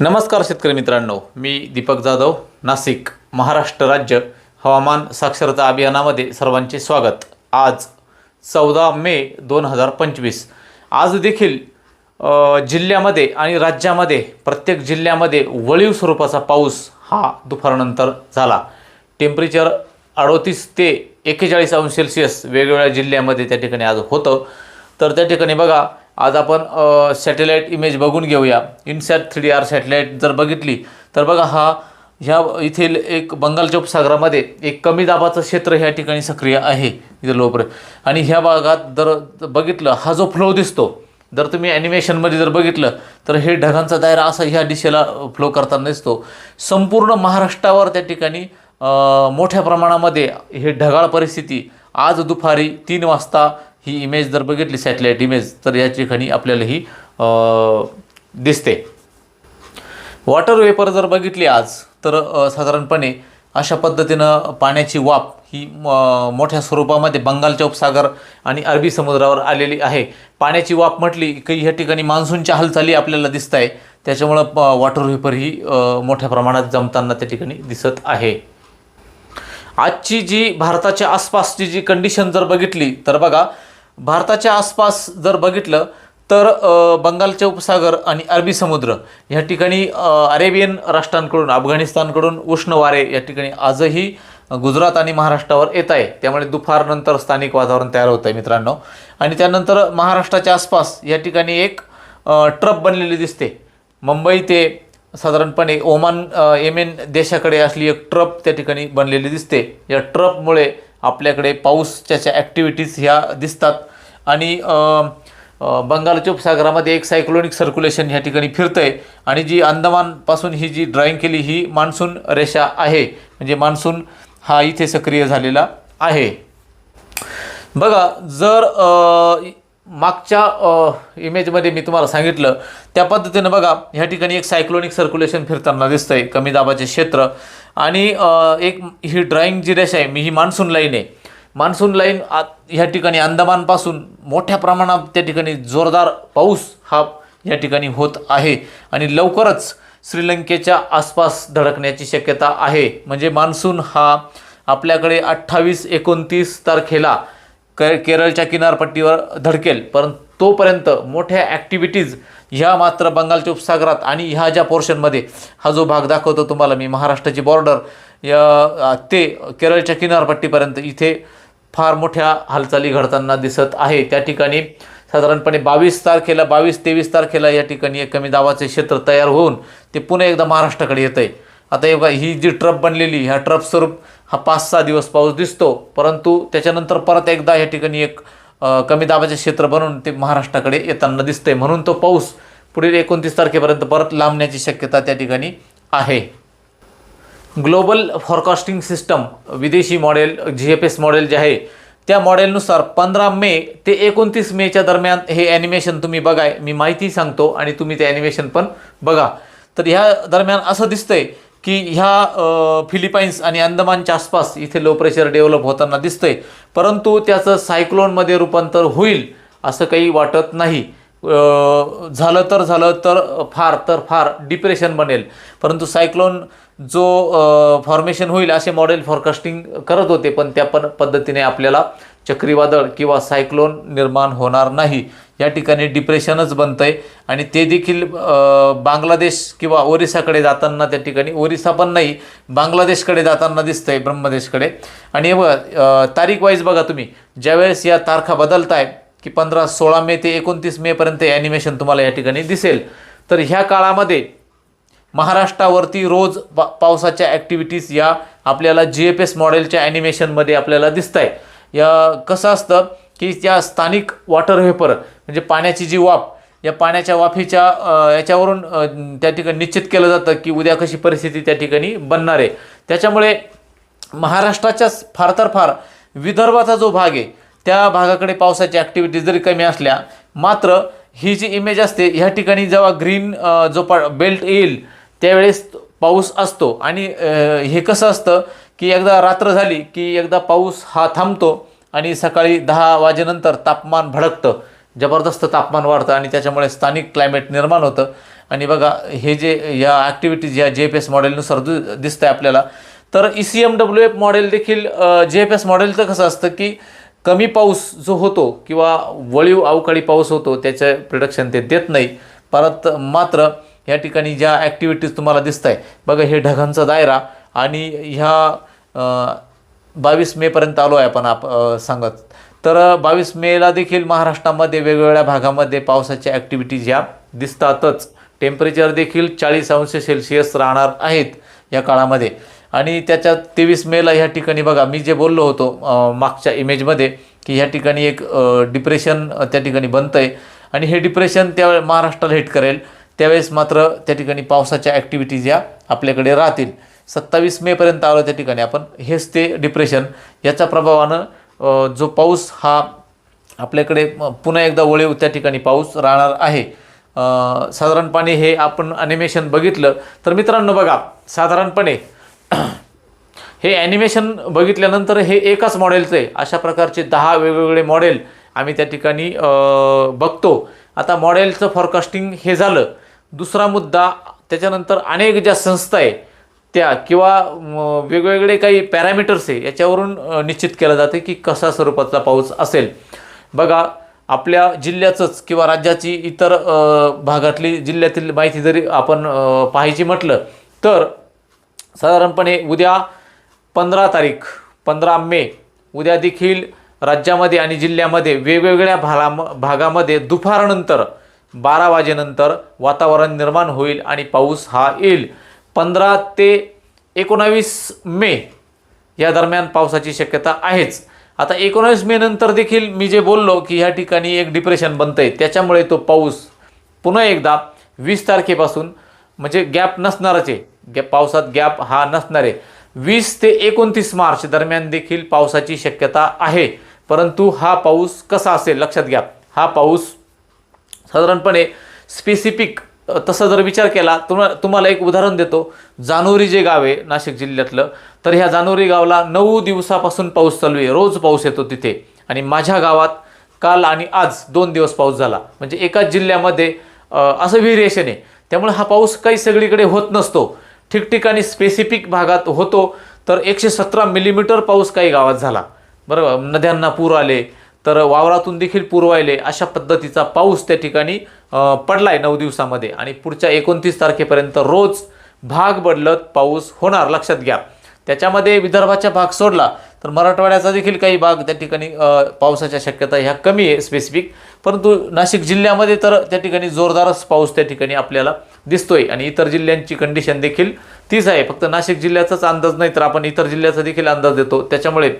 नमस्कार शेतकरी मित्रांनो मी दीपक जाधव नाशिक महाराष्ट्र राज्य हवामान साक्षरता अभियानामध्ये सर्वांचे स्वागत. आज चौदा मे दोन हजार पंचवीस. आज देखील जिल्ह्यामध्ये आणि राज्यामध्ये प्रत्येक जिल्ह्यामध्ये वळीव स्वरूपाचा पाऊस हा दुपारनंतर झाला. टेम्परेचर अडोतीस ते एक्केचाळीस अंश सेल्सिअस वेगवेगळ्या जिल्ह्यामध्ये त्या ठिकाणी आज होतं. तर त्या ठिकाणी बघा आज आपण सॅटेलाईट इमेज बघून घेऊया. INSAT three D R satellite जर बघितली तर बघा हा ह्या इथील एक बंगालच्या उपसागरामध्ये एक कमी दाबाचं क्षेत्र ह्या ठिकाणी सक्रिय आहे इथे लोपर. आणि ह्या भागात जर बघितलं हा जो फ्लो दिसतो जर तुम्ही ॲनिमेशनमध्ये जर बघितलं तर हे ढगांचा दायरा असा ह्या दिशेला फ्लो करताना दिसतो. संपूर्ण महाराष्ट्रावर त्या ठिकाणी मोठ्या प्रमाणामध्ये हे ढगाळ परिस्थिती आज दुपारी तीन वाजता ही इमेज जर बघितली सॅटेलाईट इमेज तर या ठिकाणी आपल्याला ही दिसते. वॉटर वेपर जर बघितली आज तर साधारणपणे अशा पद्धतीनं पाण्याची वाफ ही मोठ्या स्वरूपामध्ये बंगालच्या उपसागर आणि अरबी समुद्रावर आलेली आहे. पाण्याची वाफ म्हटली की ह्या ठिकाणी मान्सूनच्या हालचाली आपल्याला दिसत आहे त्याच्यामुळं वॉटर वेपर ही मोठ्या प्रमाणात जमताना त्या ठिकाणी दिसत आहे. आजची जी भारताच्या आसपासची जी कंडिशन जर बघितली तर बघा भारताच्या आसपास जर बघितलं तर बंगालचे उपसागर आणि अरबी समुद्र या ठिकाणी अरेबियन राष्ट्रांकडून अफगाणिस्तानकडून उष्ण वारे या ठिकाणी आजही गुजरात आणि महाराष्ट्रावर येत आहे. त्यामुळे दुपारनंतर स्थानिक वातावरण तयार होतं आहे मित्रांनो. आणि त्यानंतर महाराष्ट्राच्या आसपास या ठिकाणी एक ट्रप बनलेली दिसते. मुंबई ते साधारणपणे ओमान येमेन देशाकडे असली एक ट्रप त्या ठिकाणी बनलेली दिसते. या ट्रपमुळे आपल्याकडे पाऊसच्या ॲक्टिव्हिटीज ह्या दिसतात. आणि बंगालच्या उपसागरामध्ये एक सायक्लोनिक सर्क्युलेशन ह्या ठिकाणी फिरतं आहे आणि जी अंदमानपासून ही जी ड्रॉईंग केली ही मान्सून रेषा आहे. म्हणजे मान्सून हा इथे सक्रिय झालेला आहे. बघा जर मागच्या इमेजमध्ये मी तुम्हाला सांगितलं त्या पद्धतीनं बघा ह्या ठिकाणी एक सायक्लोनिक सर्क्युलेशन फिरताना दिसतं आहे कमी दाबाचे क्षेत्र. आणि एक ही ड्रॉइंग जी रेषा आहे मी ही मान्सून लाईन आहे. मान्सून लाईन आ ह्या ठिकाणी अंदमानपासून मोठ्या प्रमाणात त्या ठिकाणी जोरदार पाऊस हा या ठिकाणी होत आहे. आणि लवकरच श्रीलंकेच्या आसपास धडकण्याची शक्यता आहे. म्हणजे मान्सून हा आपल्याकडे अठ्ठावीस एकोणतीस तारखेला के केरळच्या किनारपट्टीवर धडकेल परंतु तोपर्यंत मोठ्या ॲक्टिव्हिटीज ह्या मात्र बंगालच्या उपसागरात आणि ह्या ज्या पोर्शनमध्ये हा जो भाग दाखवतो तुम्हाला मी महाराष्ट्राची बॉर्डर या ते केरळच्या किनारपट्टीपर्यंत इथे फार मोठ्या हालचाली घडताना दिसत आहे. त्या ठिकाणी साधारणपणे बावीस तारखेला बावीस तेवीस तारखेला या ठिकाणी एक कमी दाबाचे क्षेत्र तयार होऊन ते पुन्हा एकदा महाराष्ट्राकडे येतं आहे आता हे ही जी ट्रप बनलेली ह्या ट्रप स्वरूप हा पाच सहा दिवस पाऊस दिसतो परंतु त्याच्यानंतर परत एकदा या ठिकाणी एक कमी दाबाचे क्षेत्र बनून ते महाराष्ट्राकडे येताना दिसतंय. म्हणून तो पाऊस पुढील एकोणतीस तारखेपर्यंत परत लांबण्याची शक्यता त्या ठिकाणी आहे. ग्लोबल फॉरकास्टिंग सिस्टम विदेशी model G F S model जे आहे त्या मॉडेलनुसार पंधरा मे ते एकोणतीस मेच्या दरम्यान हे ॲनिमेशन तुम्ही बघाय मी माहिती सांगतो आणि तुम्ही ते ॲनिमेशन पण बघा. तर ह्या दरम्यान असं दिसतंय की ह्या फिलिपाईन्स आणि अंदमानच्या आसपास इथे लो प्रेशर डेव्हलप होताना दिसतंय. परंतु त्याचं सायक्लोनमध्ये रूपांतर होईल असं काही वाटत नाही. झालं तर झालं तर फार तर फार डिप्रेशन बनेल. परंतु सायक्लोन जो फॉर्मेशन होईल असे मॉडेल फॉरकास्टिंग करत होते पण त्या पण पद्धतीने आपल्याला चक्रीवादळ किंवा सायक्लोन निर्माण होणार नाही. या ठिकाणी डिप्रेशनच बनतं आहे आणि ते देखील बांगलादेश किंवा ओरिसाकडे जाताना त्या ठिकाणी ओरिसा पण नाही बांगलादेशकडे जाताना दिसतं आहे ब्रह्मदेशकडे. आणि हे बघा तारीख वाईज बघा तुम्ही. ज्यावेळेस या तारखा बदलताय की पंधरा सोळा मे ते एकोणतीस मेपर्यंत ॲनिमेशन तुम्हाला या ठिकाणी दिसेल. तर ह्या काळामध्ये महाराष्ट्रावरती रोज पा पावसाच्या ॲक्टिव्हिटीज या आपल्याला जी एफ एस मॉडेलच्या ॲनिमेशनमध्ये आपल्याला दिसत आहे या कसं असतं की त्या स्थानिक वॉटर व्हेपर म्हणजे पाण्याची जी वाफ या पाण्याच्या वाफीच्या याच्यावरून त्या ठिकाणी निश्चित केलं जातं की उद्या कशी परिस्थिती त्या ठिकाणी बनणार आहे. त्याच्यामुळे महाराष्ट्राच्याच फार तर फार विदर्भाचा जो भाग आहे त्या भागाकडे पावसाची ॲक्टिव्हिटी जरी कमी असल्या मात्र ही जी इमेज असते ह्या ठिकाणी जेव्हा ग्रीन जो पा बेल्ट येईल त्यावेळेस पाऊस असतो. आणि हे कसं असतं की एकदा रात्र झाली की एकदा पाऊस हा थांबतो आणि सकाळी दहा वाजेनंतर तापमान भडकतं जबरदस्त तापमान वाढतं आणि त्याच्यामुळे स्थानिक क्लायमेट निर्माण होतं. आणि बघा हे जे या ॲक्टिव्हिटीज या जे एफ एस मॉडेलनुसार दि दिसतं आहे आपल्याला. तर E C M W F model देखील जे एफ एस मॉडेलचं कसं असतं की कमी पाऊस जो होतो किंवा वळीव अवकाळी पाऊस होतो त्याचं प्रिडक्शन ते देत नाही. परत मात्र या ठिकाणी ज्या ॲक्टिव्हिटीज तुम्हाला दिसत आहे बघा हे ढगांचा दायरा आणि ह्या बावीस मेपर्यंत आलो आहे आपण आप सांगत. तर बावीस मेला देखील महाराष्ट्रामध्ये वेगवेगळ्या भागामध्ये पावसाच्या ॲक्टिव्हिटीज ह्या दिसतातच. टेम्परेचर देखील चाळीस अंश सेल्सिअस राहणार आहेत या काळामध्ये. आणि त्याच्यात तेवीस मेला ह्या ठिकाणी बघा मी जे बोललो होतो मागच्या इमेजमध्ये की ह्या ठिकाणी एक डिप्रेशन त्या ठिकाणी बनतं आहे आणि हे डिप्रेशन त्या महाराष्ट्राला हिट करेल. त्यावेळेस मात्र त्या ठिकाणी पावसाच्या ॲक्टिव्हिटीज या आपल्याकडे राहतील. सत्तावीस मेपर्यंत आलो त्या ठिकाणी. आपण हेच ते डिप्रेशन याच्या प्रभावानं जो पाऊस हा आपल्याकडे पुन्हा एकदा वळीव त्या ठिकाणी पाऊस राहणार आहे. साधारणपणे हे आपण ॲनिमेशन बघितलं तर मित्रांनो बघा साधारणपणे हे ॲनिमेशन बघितल्यानंतर हे एकाच मॉडेलचं आहे अशा प्रकारचे दहा वेगवेगळे मॉडेल आम्ही त्या ठिकाणी बघतो. आता मॉडेलचं फॉरकास्टिंग हे झालं. दुसरा मुद्दा त्याच्यानंतर अनेक ज्या संस्था आहे त्या किंवा वेगवेगळे काही पॅरामीटर्स आहे याच्यावरून निश्चित केलं जाते की कसा स्वरूपाचा पाऊस असेल. बघा आपल्या जिल्ह्याचंच किंवा राज्याची इतर भागातली जिल्ह्यातील माहिती जरी आपण पाहायची म्हटलं तर साधारणपणे उद्या पंधरा तारीख पंधरा मे उद्या देखील राज्यामध्ये आणि जिल्ह्यामध्ये वेगवेगळ्या भागाम भागामध्ये दुपारनंतर बारा वाजेनंतर वातावरण निर्माण होईल आणि पाऊस हा येईल. पंधरा ते एकोणावीस मे या दरम्यान पावसाची शक्यता आहेच. आता एकोणावीस मे नंतर देखील मी जे बोललो की ह्या ठिकाणी एक डिप्रेशन बनतं आहे त्याच्यामुळे तो पाऊस पुन्हा एकदा वीस तारखेपासून म्हणजे गॅप नसणारच आहे. गॅप पावसात गॅप हा नसणार आहे. वीस ते एकोणतीस मार्च दरम्यान देखील पावसाची शक्यता आहे. परंतु हा पाऊस कसा असेल लक्षात घ्या. हा पाऊस साधारणपणे स्पेसिफिक तसा जर विचार केला तुम्हा तुम्हाला एक उदाहरण देतो. जानोरी जे गाव आहे नाशिक जिल्ह्यातलं तर ह्या जानोरी गावाला नऊ दिवसापासून पाऊस चालू आहे. रोज पाऊस येतो तिथे. आणि माझ्या गावात काल आणि आज दोन दिवस पाऊस झाला. म्हणजे एकाच जिल्ह्यामध्ये असं व्हेरिएशन आहे. त्यामुळे हा पाऊस काही सगळीकडे होत नसतो. ठिकठिकाणी स्पेसिफिक भागात होतो. तर एकशे सतरा मिलीमीटर पाऊस काही गावात झाला. बरोबर? नद्यांना पूर आले तर वावरातून देखील पुरवायले अशा पद्धतीचा पाऊस त्या ठिकाणी पडला आहे नऊ दिवसामध्ये. आणि पुढच्या एकोणतीस तारखेपर्यंत रोज भाग बदलत पाऊस होणार लक्षात घ्या. त्याच्यामध्ये विदर्भाचा भाग सोडला तर मराठवाड्याचा देखील काही भाग त्या ठिकाणी पावसाच्या शक्यता ह्या कमी आहे स्पेसिफिक परंतु नाशिक जिल्ह्यामध्ये तर त्या ठिकाणी जोरदारच पाऊस त्या ठिकाणी आपल्याला दिसतोय. आणि इतर जिल्ह्यांची कंडिशन देखील तीच आहे. फक्त नाशिक जिल्ह्याचाच अंदाज नाही तर आपण इतर जिल्ह्याचा देखील अंदाज देतो. त्याच्यामुळे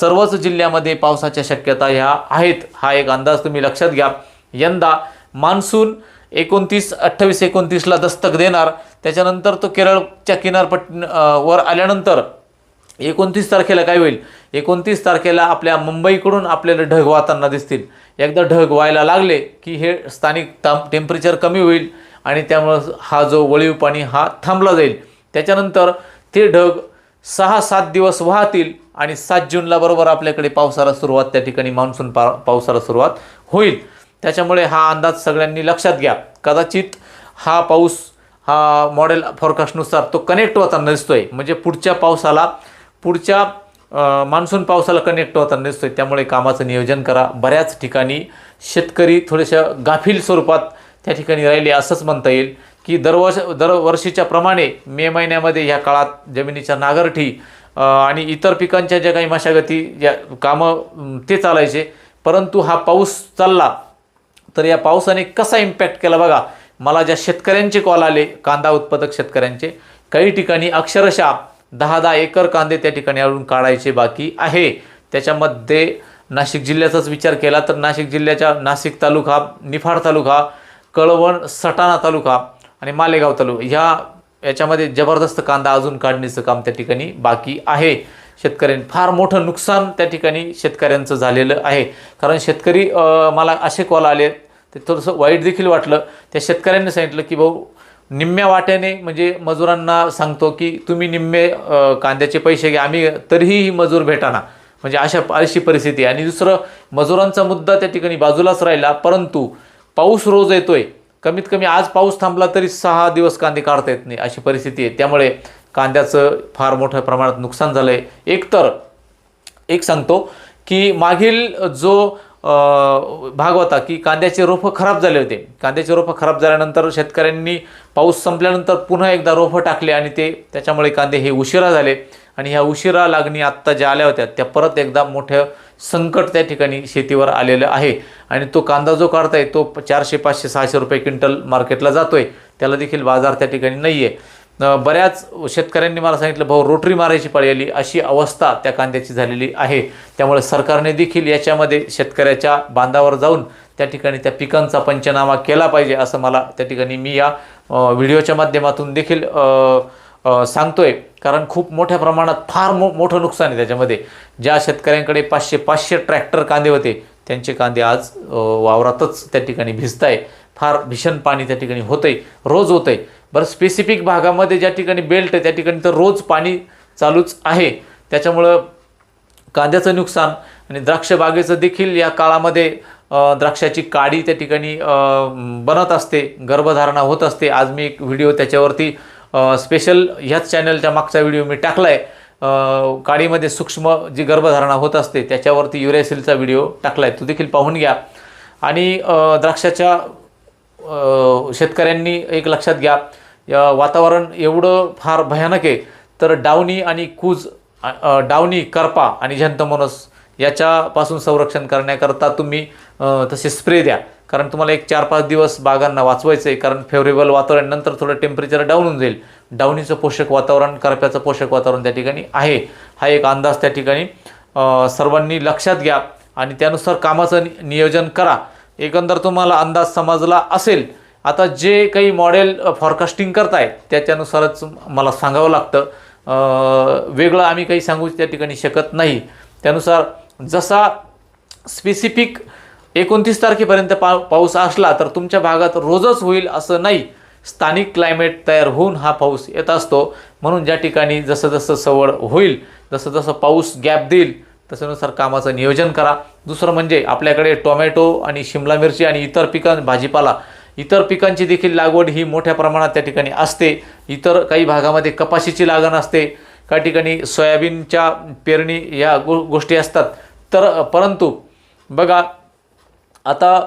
सर्वच जिल्ह्यामध्ये पावसाच्या शक्यता ह्या आहेत. हा एक अंदाज तुम्ही लक्षात घ्या. यंदा मान्सून एकोणतीस अठ्ठावीस एकोणतीसला दस्तक देणार. त्याच्यानंतर तो केरळच्या किनारपट वर आल्यानंतर एकोणतीस तारखेला काय होईल? एकोणतीस तारखेला आपल्या मुंबईकडून आपल्याला ढग वाहताना दिसतील. एकदा ढग व्हायला लागले की हे स्थानिक ताम टेम्परेचर कमी होईल आणि त्यामुळं हा जो वळीव पाणी हा थांबला जाईल. त्याच्यानंतर ते ढग सहा सात दिवस वाहतील. आणि सात जूनला बरोबर आपल्याकडे पावसाला सुरुवात त्या ठिकाणी मान्सून पा पावसाला सुरुवात होईल. त्याच्यामुळे हा अंदाज सगळ्यांनी लक्षात घ्या. कदाचित हा पाऊस हा मॉडेल फॉरकास्टनुसार तो कनेक्ट होताना दिसतोय. म्हणजे पुढच्या पावसाला पुढच्या मान्सून पावसाला कनेक्ट होताना दिसतोय. त्यामुळे कामाचं नियोजन करा. बऱ्याच ठिकाणी शेतकरी थोड्याशा गाफील स्वरूपात त्या ठिकाणी राहिले असंच म्हणता येईल की दरवर्ष दरवर्षीच्या प्रमाणे मे महिन्यामध्ये ह्या काळात जमिनीच्या नागरठी आणि इतर पिकांच्या ज्या काही मशागती या कामं ते चालायचे. परंतु हा पाऊस चालला तर या पावसाने कसा इम्पॅक्ट केला बघा. मला ज्या शेतकऱ्यांचे कॉल आले कांदा उत्पादक शेतकऱ्यांचे काही ठिकाणी अक्षरशः दहा दहा एकर कांदे त्या ठिकाणी आणून काढायचे बाकी आहे. त्याच्यामध्ये नाशिक जिल्ह्याचाच विचार केला तर नाशिक जिल्ह्याच्या नाशिक तालुका निफाड तालुका कळवण सटाणा तालुका आणि मालेगाव तालुका. ह्या याच्यामध्ये जबरदस्त कांदा अजून काढण्याचं काम त्या ठिकाणी बाकी आहे. शेतकऱ्यांनी फार मोठं नुकसान त्या ठिकाणी शेतकऱ्यांचं झालेलं आहे. कारण शेतकरी मला असे कॉल आले ते थोडंसं वाईट देखील वाटलं. त्या शेतकऱ्यांनी सांगितलं की भाऊ निम्म्या वाट्याने म्हणजे मजुरांना सांगतो की तुम्ही निम्मे कांद्याचे पैसे घ्या. आम्ही तरीही मजूर भेटाना. म्हणजे अशा अशी परिस्थिती आणि दुसरं मजुरांचा मुद्दा त्या ठिकाणी बाजूलाच राहिला. परंतु पाऊस रोज येतोय. कमीत कमी आज पाऊस थांबला तरी सहा दिवस कांदे काढता येत नाही अशी परिस्थिती आहे. त्यामुळे कांद्याचं फार मोठ्या प्रमाणात नुकसान झालं आहे एकतर एक सांगतो की मागील जो भाग होता की कांद्याचे रोपं खराब झाले होते. कांद्याचे रोपं खराब झाल्यानंतर शेतकऱ्यांनी पाऊस संपल्यानंतर पुन्हा एकदा रोपं टाकले आणि ते त्याच्यामुळे कांदे हे उशिरा झाले. आणि ह्या उशिरा लागणी आत्ता ज्या आल्या होत्या त्या परत एकदा मोठं संकट त्या ठिकाणी शेतीवर आलेलं आहे. आणि तो कांदा जो काढताय तो चारशे पाचशे सहाशे रुपये क्विंटल मार्केटला जातोय. त्याला देखील बाजार त्या ठिकाणी नाही आहे बऱ्याच शेतकऱ्यांनी मला सांगितलं भाऊ रोटरी मारायची पाळी आली अशी अवस्था त्या कांद्याची झालेली आहे. त्यामुळे सरकारने देखील याच्यामध्ये शेतकऱ्याच्या बांधावर जाऊन त्या ठिकाणी त्या पिकांचा पंचनामा केला पाहिजे असं मला त्या ठिकाणी मी या व्हिडिओच्या माध्यमातून देखील सांगतोय. कारण खूप मोठ्या प्रमाणात फार मो मोठं नुकसान आहे त्याच्यामध्ये. ज्या शेतकऱ्यांकडे पाचशे पाचशे ट्रॅक्टर कांदे होते त्यांचे कांदे आज वावरातच त्या ठिकाणी भिजत आहे फार भीषण पाणी त्या ठिकाणी होतंय रोज होतंय. बरं स्पेसिफिक भागामध्ये ज्या ठिकाणी बेल्ट आहे त्या ठिकाणी तर रोज पाणी चालूच आहे. त्याच्यामुळं कांद्याचं नुकसान आणि द्राक्ष बागेचं देखील या काळामध्ये द्राक्षाची काडी त्या ठिकाणी बनत असते गर्भधारणा होत असते. आज मी एक व्हिडिओ त्याच्यावरती स्पेशल ह्याच चॅनलच्या मागचा व्हिडिओ मी टाकला आहे काडीमध्ये सूक्ष्म जी गर्भधारणा होत असते त्याच्यावरती युरेसिलचा व्हिडिओ टाकला आहे तो देखील पाहून घ्या. आणि द्राक्षाच्या शेतकऱ्यांनी एक लक्षात घ्या. या वातावरण एवढं फार भयानक आहे तर डावणी आणि कूज डावणी करपा आणि जंतमोनस याच्यापासून संरक्षण करण्याकरता तुम्ही तसे स्प्रे द्या. कारण तुम्हाला एक चार पाच दिवस बागांना वाचवायचं आहे कारण फेवरेबल वातावरण नंतर थोडं टेम्परेचर डाऊन होऊन जाईल. डावणीचं पोषक वातावरण करप्याचं पोषक वातावरण त्या ठिकाणी आहे. हा एक अंदाज त्या ठिकाणी सर्वांनी लक्षात घ्या आणि त्यानुसार कामाचं नि- नियोजन करा. एकंदर तुम्हाला अंदाज समजला असेल. आता जे काही मॉडेल फॉरकास्टिंग करताय त्याच्यानुसारच मला सांगावं लागतं. वेगळं आम्ही काही सांगू त्या ठिकाणी शकत नाही. त्यानुसार जसा स्पेसिफिक एकोणतीस तारखेपर्यंत पा पाऊस असला तर तुमच्या भागात रोजच होईल असं नाही. स्थानिक क्लायमेट तयार होऊन हा पाऊस येत असतो. म्हणून ज्या ठिकाणी जसं जसं सवड होईल जसं जसं पाऊस गॅप देईल तसनुसार कामाचं नियोजन करा. दुसरं म्हणजे आपल्याकडे टोमॅटो आणि शिमला मिरची आणि इतर पिकां भाजीपाला इतर पिकांची देखील लागवड ही मोठ्या प्रमाणात त्या ठिकाणी असते. इतर काही भागामध्ये कपाशीची लागण असते. काही ठिकाणी सोयाबीनच्या पेरणी या गो गोष्टी असतात. तर परंतु बघा आता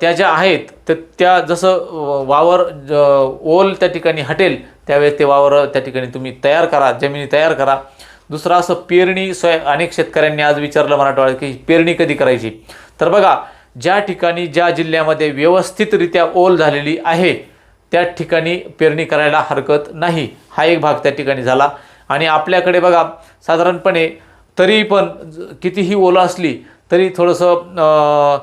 त्या ज्या आहेत तर त्या जसं वावर ओल त्या ठिकाणी हटेल त्यावेळेस ते वावर त्या ठिकाणी तुम्ही तयार करा जमिनी तयार करा. दुसरं असं पेरणी स्वय अनेक शेतकऱ्यांनी आज विचारलं मराठवाड्यात की पेरणी कधी करायची? तर बघा ज्या ठिकाणी ज्या जिल्ह्यामध्ये व्यवस्थितरित्या ओल झालेली आहे त्या ठिकाणी पेरणी करायला हरकत नाही. हा एक भाग त्या ठिकाणी झाला. आणि आपल्याकडे बघा साधारणपणे तरी पण कितीही ओलं असली तरी थोडंसं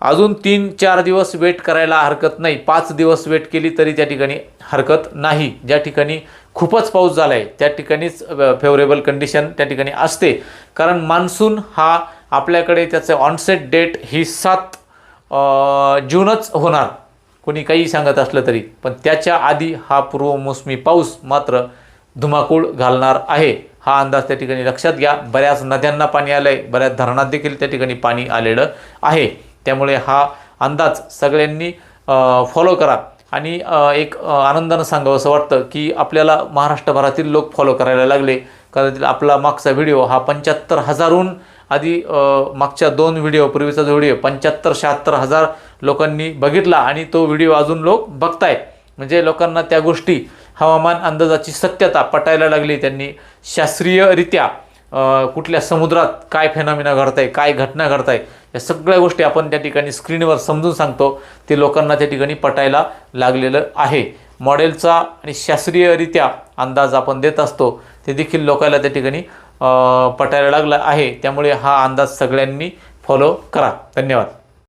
अजून तीन चार दिवस वेट करायला हरकत नाही. पाच दिवस वेट केली तरी त्या ठिकाणी हरकत नाही. ज्या ठिकाणी खूपच पाऊस झाला आहे त्या ठिकाणीच फेवरेबल कंडिशन त्या ठिकाणी असते. कारण मान्सून हा आपल्याकडे त्याचं ऑनसेट डेट ही सात जूनच होणार. कोणी काही सांगत असलं तरी. पण त्याच्या आधी हा पूर्वमोसमी पाऊस मात्र धुमाकूळ घालणार आहे. हा अंदाज त्या ठिकाणी लक्षात घ्या. बऱ्याच नद्यांना पाणी आलं आहे बऱ्याच धरणात देखील त्या ठिकाणी पाणी आलेलं आहे. त्यामुळे हा अंदाज सगळ्यांनी फॉलो करा. आणि एक आनंदानं सांगावं असं वाटतं की आपल्याला महाराष्ट्रभरातील लोक फॉलो करायला लागले. कदाचित आपला मागचा व्हिडिओ हा पंच्याहत्तर हजारहून आधी मागच्या दोन व्हिडिओ पूर्वीचा जो व्हिडिओ पंच्याहत्तर शहात्तर हजार लोकांनी बघितला आणि तो व्हिडिओ अजून लोक बघतायत. म्हणजे लोकांना त्या गोष्टी हवामान अंदाजाची सत्यता पटायला लागली. त्यांनी शास्त्रीयरित्या कुठल्या समुद्रात काय फेनामिना घडत आहे काय घटना घडत आहे या सगळ्या गोष्टी आपण त्या ठिकाणी स्क्रीनवर समजून सांगतो. ते लोकांना त्या ठिकाणी पटायला लागलेलं आहे. मॉडेलचा आणि शास्त्रीयरित्या अंदाज आपण देत असतो. ते देखील लोकांना त्या ठिकाणी पटायला लागला आहे. त्यामुळे हा अंदाज सगळ्यांनी फॉलो करा. धन्यवाद.